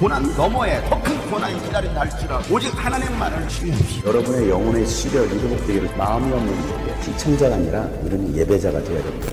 고난 너머에 더 큰 고난이 기다린다 할지라도 오직 하나님만을 신뢰하십시오. 여러분의 영혼의 시력이 회복되기를 마음이 없는 시청자가 아니라 우리는 예배자가 되어야 됩니다.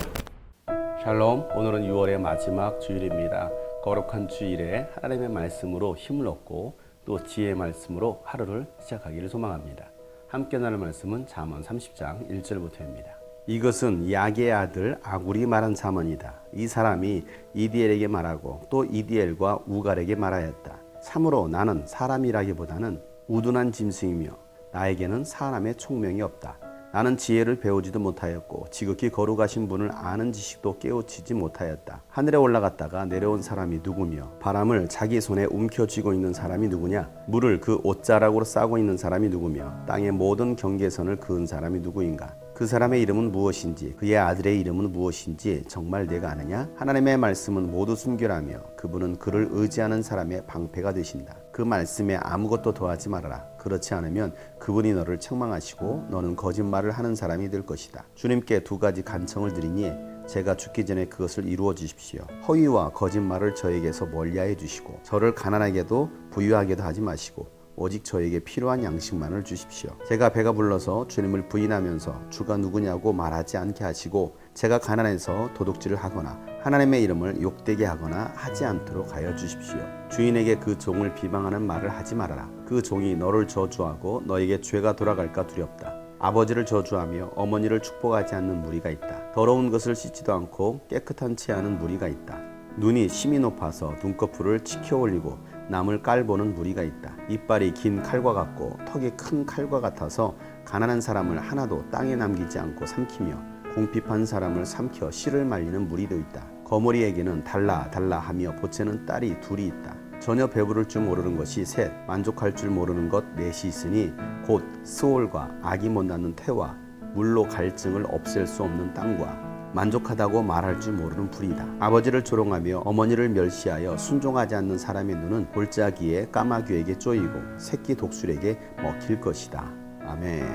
샬롬 오늘은 6월의 마지막 주일입니다. 거룩한 주일에 하나님의 말씀으로 힘을 얻고 또 지혜의 말씀으로 하루를 시작하기를 소망합니다. 함께 나눌 말씀은 잠언 30장 1절부터입니다. 이것은 야게의 아들 아굴이 말한 잠언이다. 이 사람이 이디엘에게 말하고 또 이디엘과 우갈에게 말하였다. 참으로 나는 사람이라기보다는 우둔한 짐승이며 나에게는 사람의 총명이 없다. 나는 지혜를 배우지도 못하였고 지극히 거룩하신 분을 아는 지식도 깨우치지 못하였다. 하늘에 올라갔다가 내려온 사람이 누구며 바람을 자기 손에 움켜쥐고 있는 사람이 누구냐? 물을 그 옷자락으로 싸고 있는 사람이 누구며 땅의 모든 경계선을 그은 사람이 누구인가? 그 사람의 이름은 무엇인지 그의 아들의 이름은 무엇인지 정말 내가 아느냐? 하나님의 말씀은 모두 순결하며 그분은 그를 의지하는 사람의 방패가 되신다. 그 말씀에 아무것도 더하지 말아라. 그렇지 않으면 그분이 너를 책망하시고 너는 거짓말을 하는 사람이 될 것이다. 주님께 두 가지 간청을 드리니 제가 죽기 전에 그것을 이루어 주십시오. 허위와 거짓말을 저에게서 멀리하여 주시고 저를 가난하게도 부유하게도 하지 마시고 오직 저에게 필요한 양식만을 주십시오. 제가 배가 불러서 주님을 부인하면서 주가 누구냐고 말하지 않게 하시고 제가 가난해서 도둑질을 하거나 하나님의 이름을 욕되게 하거나 하지 않도록 하여 주십시오. 주인에게 그 종을 비방하는 말을 하지 말아라. 그 종이 너를 저주하고 너에게 죄가 돌아갈까 두렵다. 아버지를 저주하며 어머니를 축복하지 않는 무리가 있다. 더러운 것을 씻지도 않고 깨끗한 채 하는 무리가 있다. 눈이 심이 높아서 눈꺼풀을 치켜 올리고 남을 깔보는 무리가 있다. 이빨이 긴 칼과 같고 턱이 큰 칼과 같아서 가난한 사람을 하나도 땅에 남기지 않고 삼키며 공핍한 사람을 삼켜 씨를 말리는 무리도 있다. 거머리에게는 달라 달라 하며 보채는 딸이 둘이 있다. 전혀 배부를 줄 모르는 것이 셋, 만족할 줄 모르는 것 넷이 있으니 곧 스올과 아기 못 낳는 태와 물로 갈증을 없앨 수 없는 땅과 만족하다고 말할 줄 모르는 불이다. 아버지를 조롱하며 어머니를 멸시하여 순종하지 않는 사람의 눈은 골짜기에 까마귀에게 쪼이고 새끼 독수리에게 먹힐 것이다. 아멘.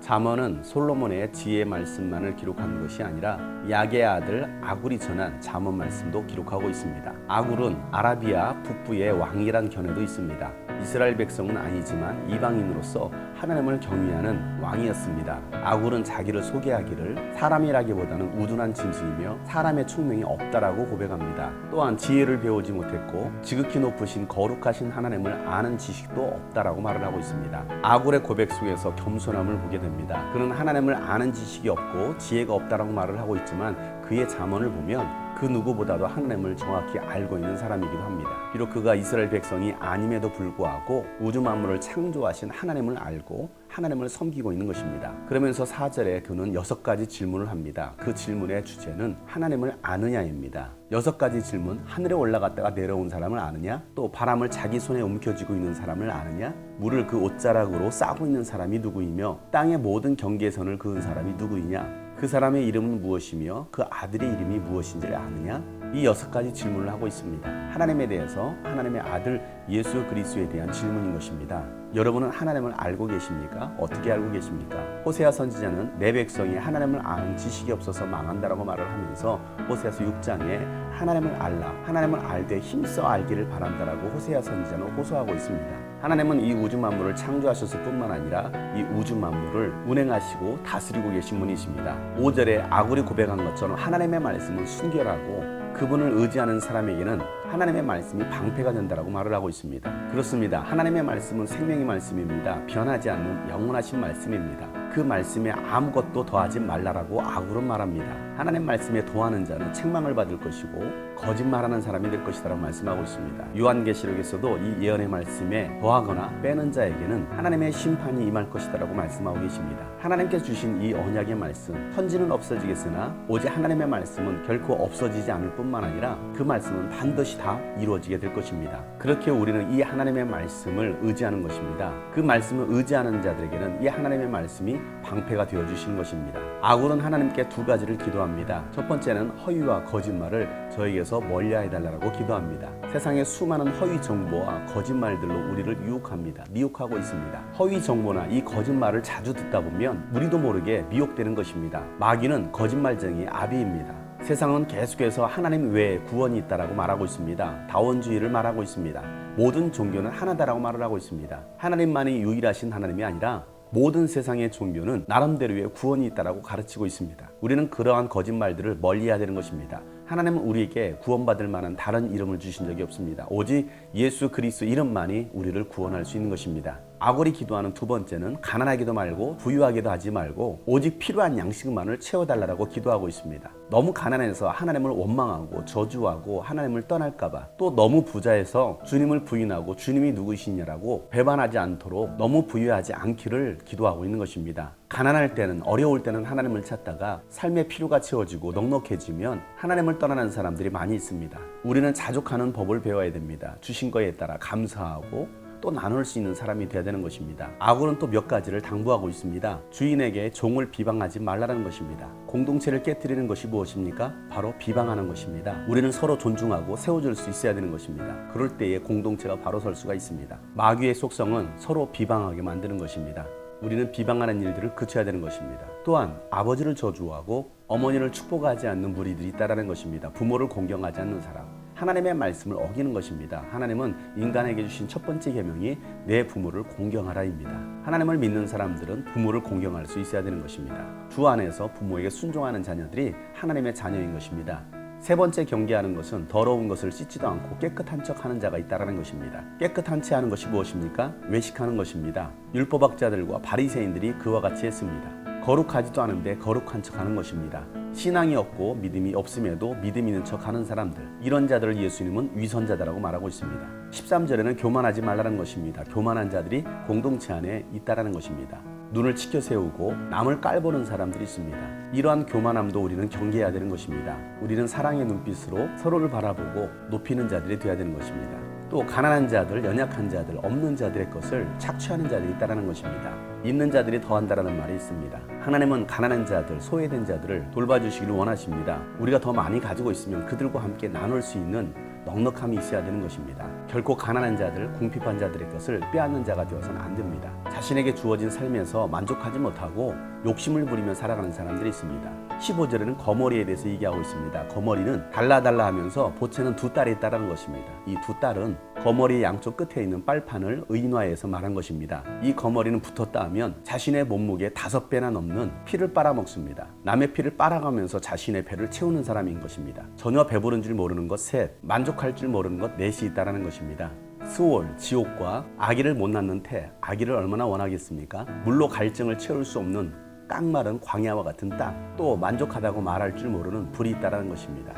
잠언은 솔로몬의 지혜 말씀만을 기록한 것이 아니라 야게의 아들 아굴이 전한 잠언 말씀도 기록하고 있습니다. 아굴은 아라비아 북부의 왕이란 견해도 있습니다. 이스라엘 백성은 아니지만 이방인으로서 하나님을 경외하는 왕이었습니다. 아굴은 자기를 소개하기를 사람이라기보다는 우둔한 짐승이며 사람의 총명이 없다라고 고백합니다. 또한 지혜를 배우지 못했고 지극히 높으신 거룩하신 하나님을 아는 지식도 없다라고 말을 하고 있습니다. 아굴의 고백 속에서 겸손함을 보게 됩니다. 그는 하나님을 아는 지식이 없고 지혜가 없다라고 말을 하고 있지만 그의 잠언을 보면 그 누구보다도 하나님을 정확히 알고 있는 사람이기도 합니다. 비록 그가 이스라엘 백성이 아님에도 불구하고 우주 만물을 창조하신 하나님을 알고 하나님을 섬기고 있는 것입니다. 그러면서 4절에 그는 여섯 가지 질문을 합니다. 그 질문의 주제는 하나님을 아느냐입니다. 여섯 가지 질문, 하늘에 올라갔다가 내려온 사람을 아느냐? 또 바람을 자기 손에 움켜쥐고 있는 사람을 아느냐? 물을 그 옷자락으로 싸고 있는 사람이 누구이며 땅의 모든 경계선을 그은 사람이 누구이냐? 그 사람의 이름은 무엇이며 그 아들의 이름이 무엇인지를 아느냐? 이 여섯 가지 질문을 하고 있습니다. 하나님에 대해서 하나님의 아들 예수 그리스도에 대한 질문인 것입니다. 여러분은 하나님을 알고 계십니까? 어떻게 알고 계십니까? 호세아 선지자는 내 백성이 하나님을 아는 지식이 없어서 망한다라고 말을 하면서 호세아서 6장에 하나님을 알라, 하나님을 알되 힘써 알기를 바란다라고 호세아 선지자는 호소하고 있습니다. 하나님은 이 우주 만물을 창조하셨을 뿐만 아니라 이 우주 만물을 운행하시고 다스리고 계신 분이십니다. 5절에 아굴이 고백한 것처럼 하나님의 말씀은 순결하고 그분을 의지하는 사람에게는 하나님의 말씀이 방패가 된다라고 말을 하고 있습니다. 그렇습니다. 하나님의 말씀은 생명의 말씀입니다. 변하지 않는 영원하신 말씀입니다. 그 말씀에 아무것도 더하지 말라라고 아굴은 말합니다. 하나님 말씀에 더하는 자는 책망을 받을 것이고 거짓말하는 사람이 될 것이다라고 말씀하고 있습니다. 요한계시록에서도 이 예언의 말씀에 더하거나 빼는 자에게는 하나님의 심판이 임할 것이다라고 말씀하고 계십니다. 하나님께 주신 이 언약의 말씀, 천지는 없어지겠으나 오직 하나님의 말씀은 결코 없어지지 않을 뿐만 아니라 그 말씀은 반드시 다 이루어지게 될 것입니다. 그렇게 우리는 이 하나님의 말씀을 의지하는 것입니다. 그 말씀을 의지하는 자들에게는 이 하나님의 말씀이 방패가 되어 주시는 것입니다. 아굴은 하나님께 두 가지를 기도합니다. 첫 번째는 허위와 거짓말을 저에게서 멀리하여 달라고 기도합니다. 세상의 수많은 허위 정보와 거짓말들로 우리를 유혹합니다. 미혹하고 있습니다. 허위 정보나 이 거짓말을 자주 듣다 보면 우리도 모르게 미혹되는 것입니다. 마귀는 거짓말쟁이 아비입니다. 세상은 계속해서 하나님 외에 구원이 있다라고 말하고 있습니다. 다원주의를 말하고 있습니다. 모든 종교는 하나다라고 말을 하고 있습니다. 하나님만이 유일하신 하나님이 아니라 모든 세상의 종교는 나름대로의 구원이 있다라고 가르치고 있습니다. 우리는 그러한 거짓말들을 멀리해야 되는 것입니다. 하나님은 우리에게 구원받을 만한 다른 이름을 주신 적이 없습니다. 오직 예수 그리스도 이름만이 우리를 구원할 수 있는 것입니다. 아골이 기도하는 두 번째는 가난하기도 말고 부유하기도 하지 말고 오직 필요한 양식만을 채워달라고 기도하고 있습니다. 너무 가난해서 하나님을 원망하고 저주하고 하나님을 떠날까봐 또 너무 부자해서 주님을 부인하고 주님이 누구시냐라고 배반하지 않도록 너무 부유하지 않기를 기도하고 있는 것입니다. 가난할 때는 어려울 때는 하나님을 찾다가 삶의 필요가 채워지고 넉넉해지면 하나님을 떠나는 사람들이 많이 있습니다. 우리는 자족하는 법을 배워야 됩니다. 주신 거에 따라 감사하고 또 나눌 수 있는 사람이 되어야 되는 것입니다. 아고는 또 몇 가지를 당부하고 있습니다. 주인에게 종을 비방하지 말라는 것입니다. 공동체를 깨뜨리는 것이 무엇입니까? 바로 비방하는 것입니다. 우리는 서로 존중하고 세워줄 수 있어야 되는 것입니다. 그럴 때에 공동체가 바로 설 수가 있습니다. 마귀의 속성은 서로 비방하게 만드는 것입니다. 우리는 비방하는 일들을 그쳐야 되는 것입니다. 또한 아버지를 저주하고 어머니를 축복하지 않는 무리들이 있다라는 것입니다. 부모를 공경하지 않는 사람. 하나님의 말씀을 어기는 것입니다. 하나님은 인간에게 주신 첫 번째 계명이 내 부모를 공경하라입니다. 하나님을 믿는 사람들은 부모를 공경할 수 있어야 되는 것입니다. 주 안에서 부모에게 순종하는 자녀들이 하나님의 자녀인 것입니다. 세 번째 경계하는 것은 더러운 것을 씻지도 않고 깨끗한 척 하는 자가 있다라는 것입니다. 깨끗한 채 하는 것이 무엇입니까? 외식하는 것입니다. 율법학자들과 바리새인들이 그와 같이 했습니다. 거룩하지도 않은데 거룩한 척 하는 것입니다. 신앙이 없고 믿음이 없음에도 믿음 있는 척 하는 사람들 이런 자들을 예수님은 위선자다라고 말하고 있습니다. 13절에는 교만하지 말라는 것입니다. 교만한 자들이 공동체 안에 있다라는 것입니다. 눈을 치켜 세우고 남을 깔보는 사람들이 있습니다. 이러한 교만함도 우리는 경계해야 되는 것입니다. 우리는 사랑의 눈빛으로 서로를 바라보고 높이는 자들이 되어야 되는 것입니다. 또 가난한 자들, 연약한 자들, 없는 자들의 것을 착취하는 자들이 있다는 것입니다. 있는 자들이 더한다라는 말이 있습니다. 하나님은 가난한 자들, 소외된 자들을 돌봐주시기를 원하십니다. 우리가 더 많이 가지고 있으면 그들과 함께 나눌 수 있는 넉넉함이 있어야 되는 것입니다. 결코 가난한 자들, 궁핍한 자들의 것을 빼앗는 자가 되어서는 안 됩니다. 자신에게 주어진 삶에서 만족하지 못하고 욕심을 부리며 살아가는 사람들이 있습니다. 15절에는 거머리에 대해서 얘기하고 있습니다. 거머리는 달라달라 하면서 보채는 두 딸이 있다는 것입니다. 이 두 딸은 거머리 양쪽 끝에 있는 빨판을 의인화해서 말한 것입니다. 이 거머리는 붙었다 하면 자신의 몸무게 다섯 배나 넘는 피를 빨아먹습니다. 남의 피를 빨아가면서 자신의 배를 채우는 사람인 것입니다. 전혀 배부른 줄 모르는 것 셋, 만족할 줄 모르는 것 넷이 있다는 것입니다. 스월, 지옥과 아기를 못 낳는 태, 아기를 얼마나 원하겠습니까? 물로 갈증을 채울 수 없는 깡마른 광야와 같은 땅, 또 만족하다고 말할 줄 모르는 불이 있다는 것입니다.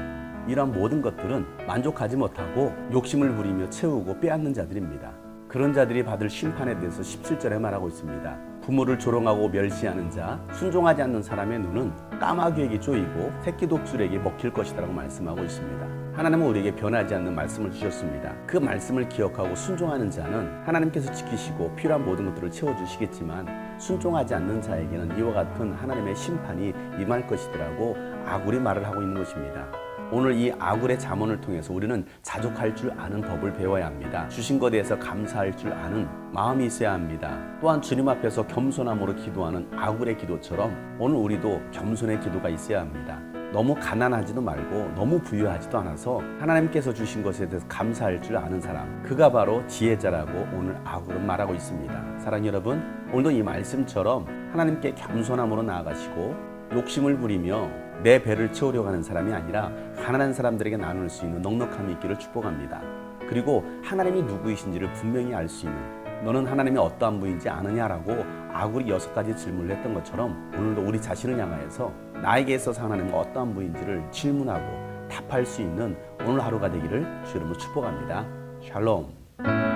이러한 모든 것들은 만족하지 못하고 욕심을 부리며 채우고 빼앗는 자들입니다. 그런 자들이 받을 심판에 대해서 17절에 말하고 있습니다. 부모를 조롱하고 멸시하는 자, 순종하지 않는 사람의 눈은 까마귀에게 쪼이고 새끼 독수리에게 먹힐 것이라고 말씀하고 있습니다. 하나님은 우리에게 변하지 않는 말씀을 주셨습니다. 그 말씀을 기억하고 순종하는 자는 하나님께서 지키시고 필요한 모든 것들을 채워주시겠지만 순종하지 않는 자에게는 이와 같은 하나님의 심판이 임할 것이더라고 아굴이 말을 하고 있는 것입니다. 오늘 이 아굴의 자문을 통해서 우리는 자족할 줄 아는 법을 배워야 합니다. 주신 것에 대해서 감사할 줄 아는 마음이 있어야 합니다. 또한 주님 앞에서 겸손함으로 기도하는 아굴의 기도처럼 오늘 우리도 겸손의 기도가 있어야 합니다. 너무 가난하지도 말고 너무 부유하지도 않아서 하나님께서 주신 것에 대해서 감사할 줄 아는 사람 그가 바로 지혜자라고 오늘 아굴은 말하고 있습니다. 사랑 여러분 오늘도 이 말씀처럼 하나님께 겸손함으로 나아가시고 욕심을 부리며 내 배를 채우려고 하는 사람이 아니라 가난한 사람들에게 나눌 수 있는 넉넉함이 있기를 축복합니다. 그리고 하나님이 누구이신지를 분명히 알 수 있는 너는 하나님이 어떠한 분인지 아느냐라고 아굴이 여섯 가지 질문을 했던 것처럼 오늘도 우리 자신을 향하여서 나에게 있어서 하나님은 어떠한 분인지를 질문하고 답할 수 있는 오늘 하루가 되기를 주님으로 축복합니다. 샬롬.